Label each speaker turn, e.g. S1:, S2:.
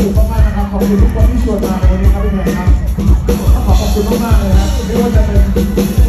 S1: นุกมากๆนะครับ ขอบคุณทุกคนที่ชวนมาในวันนี้ครับพี่แพรครับ ขอขอบคุณมากๆเลยนะไม่ว่าจะเป็น